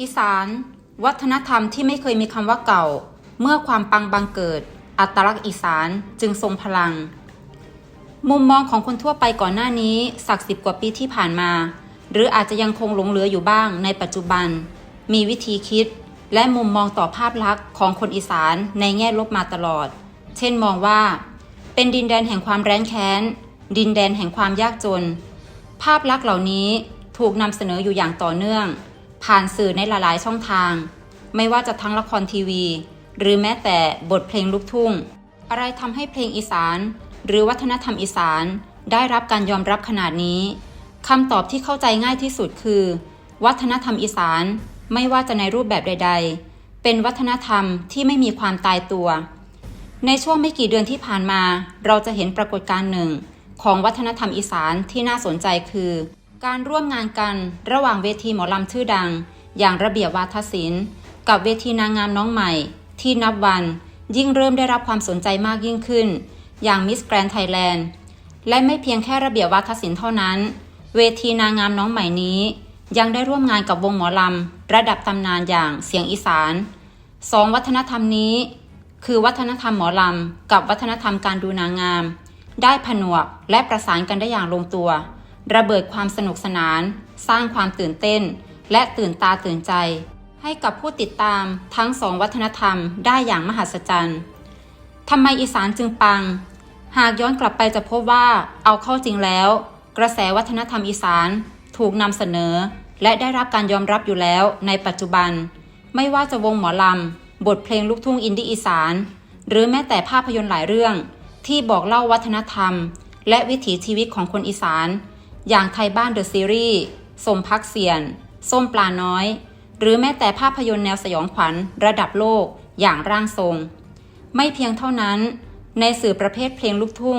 อีสาน วัฒนธรรมที่ไม่เคยมีคำว่าเก่า เมื่อความปังบังเกิด อัตลักษณ์อีสานจึงทรงพลัง มุมมองของคนทั่วไปก่อนหน้านี้สักสิบกว่าปีที่ผ่านมา หรืออาจจะยังคงหลงเหลืออยู่บ้างในปัจจุบัน มีวิธีคิด และมุมมองต่อภาพลักษณ์ของคนอีสานในแง่ลบมาตลอด เช่นมองว่า เป็นดินแดนแห่งความแร้นแค้น ดินแดนแห่งความยากจน ภาพลักษณ์เหล่านี้ถูกนำเสนออยู่อย่างต่อเนื่อง ผ่านสื่อในหลายๆ ช่องทาง ไม่ว่าจะทั้งละครทีวี หรือแม้แต่บทเพลงลูกทุ่ง อะไรทำให้เพลงอีสาน หรือวัฒนธรรมอีสาน ได้รับการยอมรับขนาดนี้คำตอบที่เข้าใจง่ายที่สุดคือ วัฒนธรรมอีสานไม่ว่าจะในรูปแบบใด ๆ เป็นวัฒนธรรมที่ไม่มีความตายตัว ในช่วงไม่กี่เดือนที่ผ่านมา เราจะเห็นปรากฏการณ์หนึ่ง ของวัฒนธรรมอีสานที่น่าสนใจคือ การร่วมงานกันระหว่างเวทีหมอลำชื่อดัง อย่างระเบียบวาทศิลป์ กับเวทีนางงามน้องใหม่ ที่นับวันยิ่งเริ่มได้รับความสนใจมากยิ่งขึ้น อย่างมิสแกรนไทยแลนด์และไม่เพียงแค่ระเบียบวาทศิลป์เท่านั้น เวทีนางงามน้องใหม่นี้ ยังได้ร่วมงานกับวงหมอลำระดับตำนานอย่างเสียงอีสานสองวัฒนธรรมนี้ คือวัฒนธรรมหมอลำกับวัฒนธรรมการดูนางงาม ได้ผนวกและประสานกันได้อย่างลงตัว ระเบิดความสนุกสนาน สร้างความตื่นเต้น และตื่นตาตื่นใจ ให้กับผู้ติดตามทั้งสองวัฒนธรรมได้อย่างมหัศจรรย์ทำไมอีสานจึงปัง หากย้อนกลับไปจะพบว่าเอาเข้าจริงแล้ว กระแสวัฒนธรรมอีสานถูกนำเสนอ และได้รับการยอมรับอยู่แล้วในปัจจุบัน ไม่ว่าจะวงหมอลำบทเพลงลูกทุ่งอินดี้อีสาน หรือแม้แต่ภาพยนตร์หลายเรื่อง ที่บอกเล่าวัฒนธรรม และวิถีชีวิตของคนอีสาน อย่างไทยบ้านเดอะซีรีส์สมพักเสียน ส้มปลาน้อย หรือแม้แต่ภาพยนตร์แนวสยองขวัญระดับโลกอย่างร่างทรง ไม่เพียงเท่านั้น ในสื่อประเภทเพลงลูกทุ่ง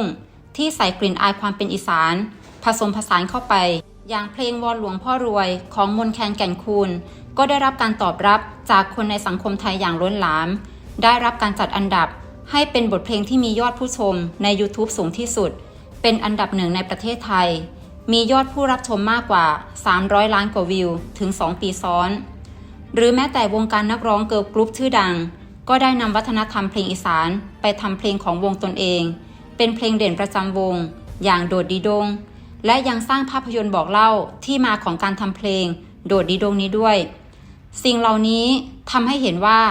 ที่ใส่กลิ่นอายความเป็นอีสาน ผสมผสานเข้าไป อย่างเพลงวอนหลวงพ่อรวยของมนแคนแก่นคูณก็ได้รับการตอบรับจากคนในสังคมไทยอย่างล้นหลาม ได้รับการจัดอันดับให้เป็นบทเพลงที่มียอดผู้ชมใน YouTube สูงที่สุด เป็นอันดับหนึ่งในประเทศไทย มียอดผู้รับชมมากกว่า 300 ล้านกว่าวิว ถึง 2 ปีซ้อน หรือแม้แต่วงการนักร้องเกิร์ลกรุ๊ปชื่อดัง ก็ได้นำวัฒนธรรมเพลงอีสานไปทำเพลงของวงตนเอง เป็นเพลงเด่นประจำวง อย่างโดดดีดง และยังสร้างภาพยนตร์บอกเล่าที่มาของการทำเพลง โดดดีดงนี้ด้วย สิ่งเหล่านี้ทำให้เห็นว่า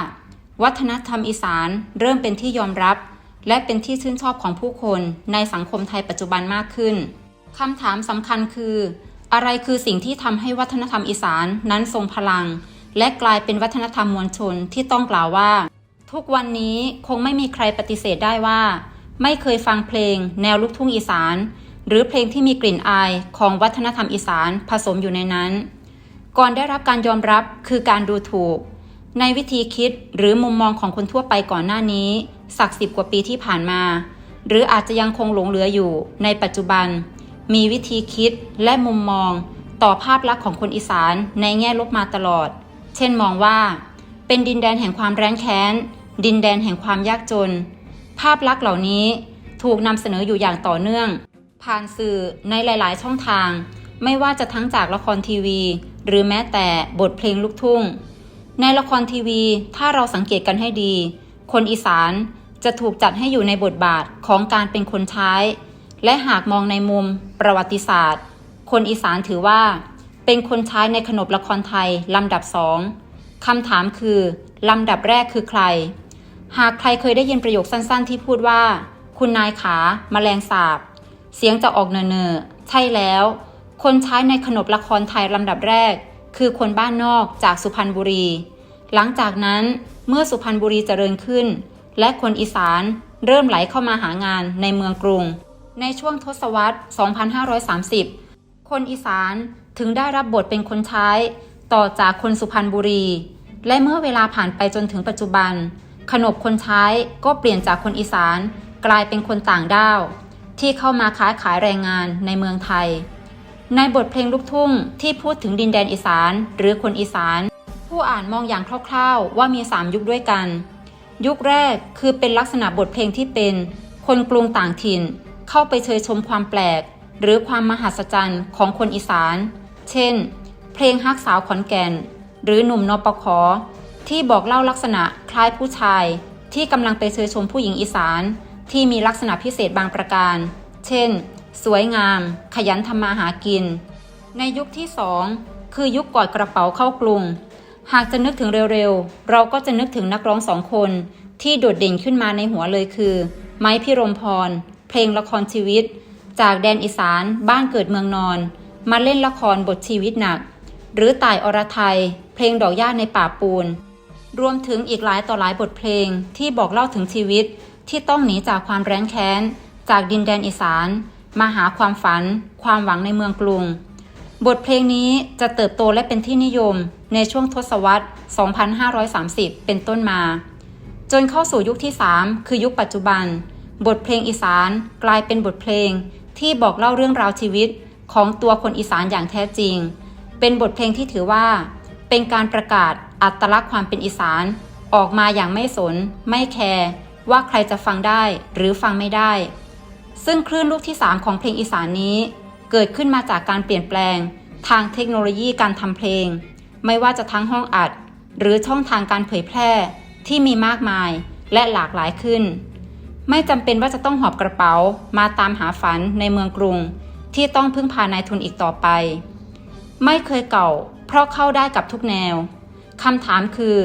วัฒนธรรมอีสานเริ่มเป็นที่ยอมรับ และเป็นที่ชื่นชอบของผู้คนในสังคมไทยปัจจุบันมากขึ้น คำถามสำคัญคือ อะไรคือสิ่งที่ทำให้วัฒนธรรมอีสานนั้นทรงพลัง และกลายเป็นวัฒนธรรมมวลชนที่ต้องกล่าวว่า ทุกวันนี้คงไม่มีใครปฏิเสธได้ว่า ไม่เคยฟังเพลง แนวลูกทุ่งอีสาน หรือเพลงที่มีกลิ่นอายของวัฒนธรรมอีสานผสมอยู่ในนั้น ก่อนได้รับการยอมรับคือการดูถูก ในวิธีคิดหรือมุมมองของคนทั่วไปก่อนหน้านี้ สักสิบกว่าปีที่ผ่านมา หรืออาจจะยังคงหลงเหลืออยู่ในปัจจุบัน มีวิธีคิดและมุมมองต่อภาพลักษณ์ของคนอีสานในแง่ลบมาตลอด เช่นมองว่า เป็นดินแดนแห่งความแร้นแค้น ดินแดนแห่งความยากจน ภาพลักษณ์เหล่านี้ถูกนำเสนออยู่อย่างต่อเนื่อง ผ่านสื่อในหลาย ๆ ช่องทาง ไม่ว่าจะทั้งจากละครทีวี หรือแม้แต่บทเพลงลูกทุ่ง ในละครทีวีถ้าเราสังเกตกันให้ดี คนอีสานจะถูกจัดให้อยู่ในบทบาทของการเป็นคนใช้ และหากมองในมุมประวัติศาสตร์ คนอีสานถือว่า เป็นคนใช้ในขนบละครไทยลำดับสองคำถามคือ ลำดับแรกคือใคร หากใครเคยได้ยินประโยคสั้นๆ ที่พูดว่า คุณนายขาแมลงสาบ เสียงจะออกเนอใช่แล้ว คนใช้ในขนบละครไทยลำดับแรก คือคนบ้านนอกจากสุพรรณบุรี หลังจากนั้นเมื่อสุพรรณบุรีเจริญขึ้น และคนอีสานเริ่มไหลเข้ามาหางานในเมืองกรุง ในช่วงทศวรรษ 2530 คนอีสานถึงได้รับบทเป็นคนใช้ ต่อจากคนสุพรรณบุรี และเมื่อเวลาผ่านไปจนถึงปัจจุบัน ขนบคนใช้ก็เปลี่ยนจากคนอีสานกลายเป็นคนต่างด้าว ที่เข้ามาค้าขายแรงงานในเมืองไทย ในบทเพลงลูกทุ่งที่พูดถึงดินแดนอีสานหรือคนอีสาน ผู้อ่านมองอย่างคร่าวๆ ว่ามี 3 ยุคด้วยกัน ยุคแรกคือเป็นลักษณะบทเพลงที่เป็น คนกรุงต่างถิ่น เข้าไปเชยชมความแปลก หรือความมหัศจรรย์ของคนอีสาน เช่น เพลงฮักสาวขอนแก่น หรือหนุ่มนปคที่บอกเล่าลักษณะคล้ายผู้ชาย ที่กำลังไปเชยชมผู้หญิงอีสาน ที่มีลักษณะพิเศษบางประการ เช่น สวยงาม ขยันทำมาหากิน ในยุคที่สองคือยุคกอดกระเป๋าเข้ากรุง หากจะนึกถึงเร็วๆ เราก็จะนึกถึงนักร้องสองคน ที่โดดเด่นขึ้นมาในหัวเลยคือ ไม้พิรมพร เพลงละครชีวิต จากแดนอีสานบ้านเกิดเมืองนอน มาเล่นละครบทชีวิตหนัก หรือต่ายอรไทย เพลงดอกหญ้าในป่าปูน รวมถึงอีกหลายต่อหลายบทเพลงที่บอกเล่าถึงชีวิตที่ต้องหนีจากความแร้นแค้น จากดินแดนอีสาน มาหาความฝัน ความหวังในเมืองกรุง บทเพลงนี้จะเติบโตและเป็นที่นิยมในช่วงทศวรรษ 2530 เป็นต้นมา จนเข้าสู่ยุคที่ 3 คือยุคปัจจุบัน บทเพลงอีสานกลายเป็นบทเพลงที่บอกเล่าเรื่องราวชีวิตของตัวคนอีสานอย่างแท้จริง เป็นบทเพลงที่ถือว่า เป็นการประกาศอัตลักษณ์ความเป็นอีสานออกมาอย่างไม่สน ไม่แคร์ว่าใครจะฟังได้หรือฟังไม่ได้ ซึ่งคลื่นลูกที่ 3 ของเพลงอีสานนี้ เกิดขึ้นมาจากการเปลี่ยนแปลง ทางเทคโนโลยีการทำเพลง ไม่ว่าจะทั้งห้องอัด หรือช่องทางการเผยแพร่ที่มีมากมายและหลากหลายขึ้น ไม่จำเป็นว่าจะต้องหอบกระเป๋ามาตามหาฝันในเมืองกรุง ที่ต้องพึ่งพานายทุนอีกต่อไป ไม่เคยเก่า เพราะเข้าได้กับทุกแนวคำถามคือ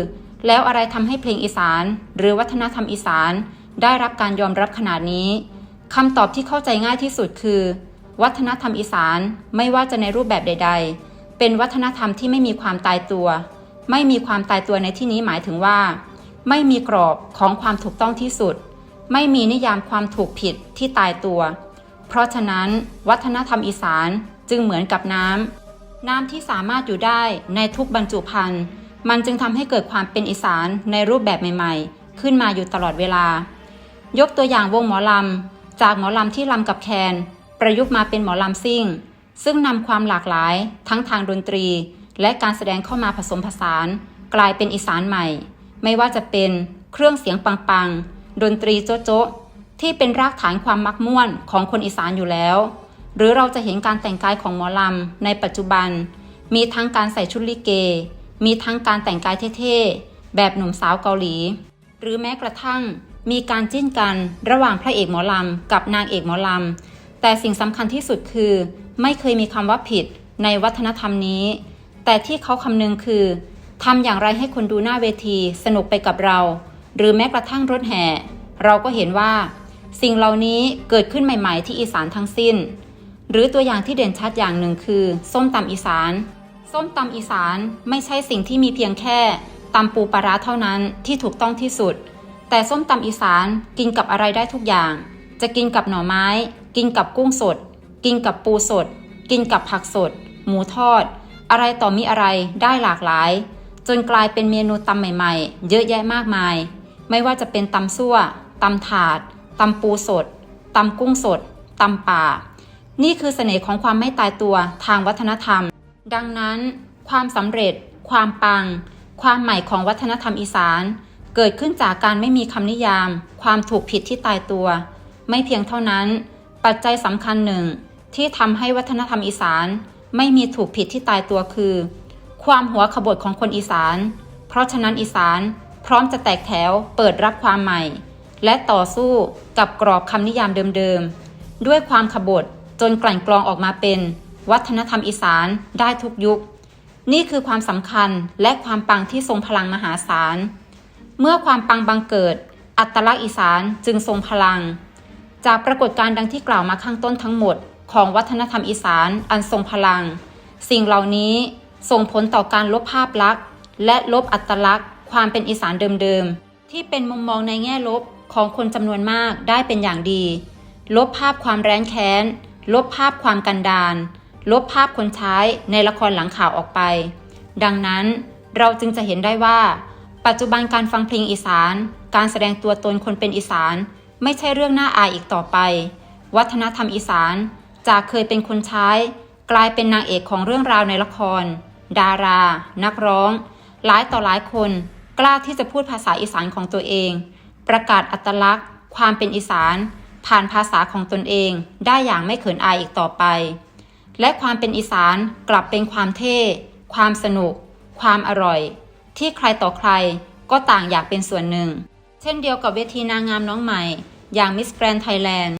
แล้วอะไรทำให้เพลงอีสาน หรือวัฒนธรรมอีสาน ได้รับการยอมรับขนาดนี้คำตอบที่เข้าใจง่ายที่สุดคือ วัฒนธรรมอีสานไม่ว่าจะในรูปแบบใด ๆ เป็นวัฒนธรรมที่ไม่มีความตายตัว ไม่มีความตายตัวในที่นี้หมายถึงว่า ไม่มีกรอบของความถูกต้องที่สุด ไม่มีนิยามความถูกผิดที่ตายตัว เพราะฉะนั้น วัฒนธรรมอีสานจึงเหมือนกับน้ำน้ำที่สามารถอยู่ได้ในทุกบรรจุภัณฑ์มันจึงทำให้เกิดความเป็นอีสานในรูปแบบใหม่ ๆ ขึ้นมาอยู่ตลอดเวลา ยกตัวอย่างวงหมอลำ จากหมอลำที่ลำกับแคน ประยุกต์มาเป็นหมอลำซิ่ง ซึ่งนำความหลากหลายทั้งทางดนตรี และการแสดงเข้ามาผสมผสาน กลายเป็นอีสานใหม่ ไม่ว่าจะเป็นเครื่องเสียงปังๆ ดนตรีโจ๊ะโจ๊ะที่เป็นรากฐานความมักม่วนของคนอีสานอยู่แล้ว หรือเราจะเห็นการแต่งกายของหมอลำในปัจจุบัน มีทั้งการใส่ชุดลิเก มีทั้งการแต่งกายเท่ๆ แบบหนุ่มสาวเกาหลี หรือแม้กระทั่งมีการจิ้นกันระหว่างพระเอกหมอลำกับนางเอกหมอลำ แต่สิ่งสำคัญที่สุดคือ ไม่เคยมีคำว่าผิดในวัฒนธรรมนี้ แต่ที่เขาคำนึงคือทำอย่างไรให้คนดูหน้าเวทีสนุกไปกับเรา หรือแม้กระทั่งรถแห่ เราก็เห็นว่า สิ่งเหล่านี้เกิดขึ้นใหม่ ๆ ที่อีสานทั้งสิ้น หรือตัวอย่างที่เด่นชัดอย่างหนึ่งคือ ส้มตำอีสาน ส้มตำอีสานไม่ใช่สิ่งที่มีเพียงแค่ตำปูปลาร้าเท่านั้นที่ถูกต้องที่สุด แต่ส้มตำอีสานกินกับอะไรได้ทุกอย่าง จะกินกับหน่อไม้ กินกับกุ้งสด กินกับปูสด กินกับผักสด หมูทอด อะไรต่อมีอะไรได้หลากหลาย จนกลายเป็นเมนูตำใหม่ ๆ เยอะแยะมากมาย ไม่ว่าจะเป็นตำซั่วตำถาดตำปูสดตำกุ้งสดตำป่า นี่คือเสน่ห์ของความไม่ตายตัวทางวัฒนธรรม ดังนั้น ความสำเร็จ ความปัง ความใหม่ของวัฒนธรรมอีสาน เกิดขึ้นจากการไม่มีคำนิยาม ความถูกผิดที่ตายตัว ไม่เพียงเท่านั้น ปัจจัยสำคัญหนึ่ง ที่ทำให้วัฒนธรรมอีสาน ไม่มีถูกผิดที่ตายตัวคือ ความหัวขบถของคนอีสาน เพราะฉะนั้นอีสาน พร้อมจะแตกแถวเปิดรับความใหม่ และต่อสู้กับกรอบคำนิยามเดิมๆ ด้วยความขบถจนกลั่นกรองออกมาเป็น วัฒนธรรมอีสานได้ทุกยุค นี่คือความสำคัญและความปังที่ทรงพลังมหาศาล เมื่อความปังบังเกิด อัตลักษณ์อีสานจึงทรงพลัง จากปรากฏการณ์ดังที่กล่าวมาข้างต้นทั้งหมด ของวัฒนธรรมอีสานอันทรงพลัง สิ่งเหล่านี้ส่งผลต่อการลบภาพลักษณ์ และลบอัตลักษณ์ ความเป็นอีสานเดิมๆ ที่เป็นมุมมองในแง่ลบของคนจำนวนมากได้เป็นอย่างดี ลบภาพความแร้นแค้น ลบภาพความกันดาน ลบภาพคนใช้ในละครหลังข่าวออกไป ดังนั้นเราจึงจะเห็นได้ว่า ปัจจุบันการฟังเพลงอีสาน การแสดงตัวตนคนเป็นอีสาน ไม่ใช่เรื่องน่าอายอีกต่อไป วัฒนธรรมอีสานจากเคยเป็นคนใช้ กลายเป็นนางเอกของเรื่องราวในละคร ดารา นักร้อง หลายต่อหลายคน กล้าที่จะพูดภาษาอีสานของตัวเอง ประกาศอัตลักษณ์ ความเป็นอีสาน ผ่านภาษาของตนเอง ได้อย่างไม่เขินอายอีกต่อไป และความเป็นอีสานกลับเป็นความเท่ ความสนุก ความอร่อย ที่ใครต่อใครก็ต่างอยากเป็นส่วนหนึ่ง เช่นเดียวกับเวทีนางงามน้องใหม่ อย่าง Miss Grand Thailand